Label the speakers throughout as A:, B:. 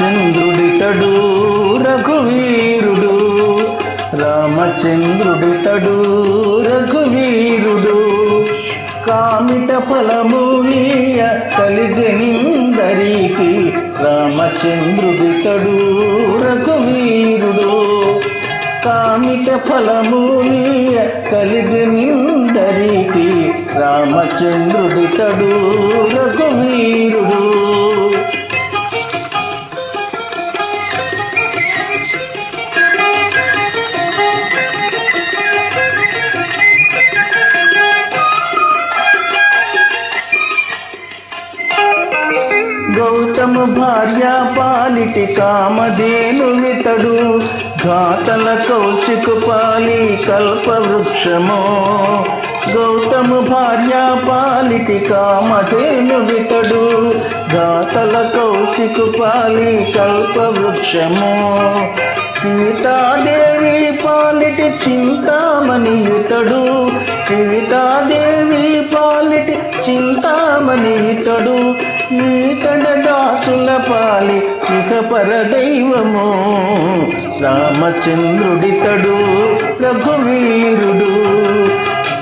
A: రామచంద్రుడితడు రఘువీరుడు. రామచంద్రుడితడు రఘువీరుడు. కామిట ఫలమూలియ కలిగనిందరికి రామచంద్రుడితడు రఘువీరుడు. కామిట ఫలమూలియ కలిగనిందరికి రామచంద్రుడితడు రఘువీరుడు. కాలము భార్య పాలిటి కామధేనువితడు ఘాతల కౌశికు పాలి కల్పవృక్షమో. గౌతము భార్య పాలిటి కామధేనువితడు ఘాతల కౌశికు పాలి కల్పవృక్షమో. సీతాదేవి పాలిటి చింతామణితడు సీతాదేవి పాలిటి చింతామణి నీ తడదాసుల పాలి ఇక పరదైవము. రామచంద్రుడితడు రఘువీరుడు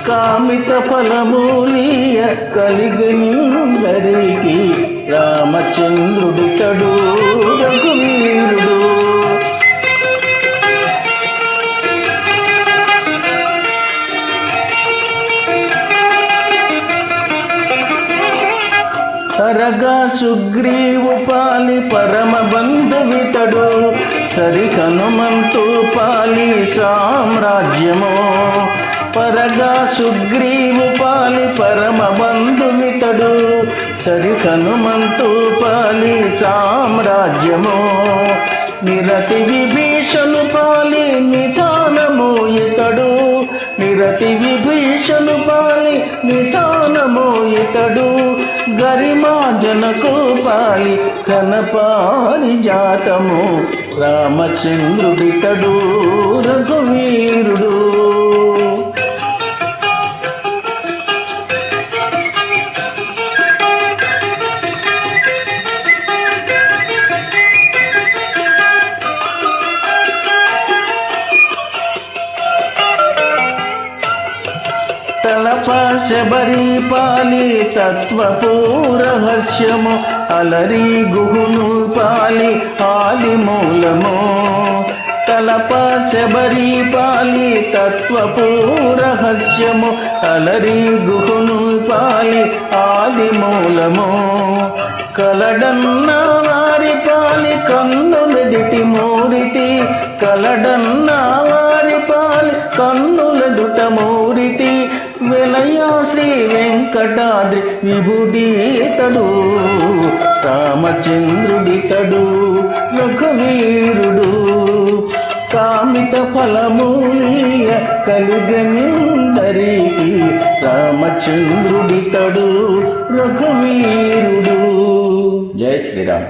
A: కామిత ఫలమూలియ కలిగనిందరికి రామచంద్రుడితడు రఘు తరగా సుగ్రీవు పాలి పరమ బంధువితడు సరి హనుమంతు పాలి సామ్రాజ్యము. పరగా సుగ్రీవు పాలి పరమ బంధువితడు సరి హనుమంతు పాలి సామ్రాజ్యము. నిరతి విభీషణు పాలి నిధా నిరతి విభీషణు పాలి నిధానము ఇతడు గరిమా జనకు పాలి కనపారి జాతము రామచంద్రుడితడు రఘువీరుడు. తలప శబరి పాలి తత్వపూరహస్యము అలరి గుహును పాలి ఆలి మూలము. తలప శబరి పాలి తత్వపూరహస్యము అలరి గుహును పాలి ఆది మూలము. కలడన్న వారి పాలి కన్నులదిటి మూరితి కలడన్న వెంకటాద్రి విభుడీతడు రామచంద్రుడితడు రఘువీరుడు కామిత ఫలమూలియ కలిగనిందరికి రామచంద్రుడితడు రఘువీరుడు జయ శ్రీరామ్.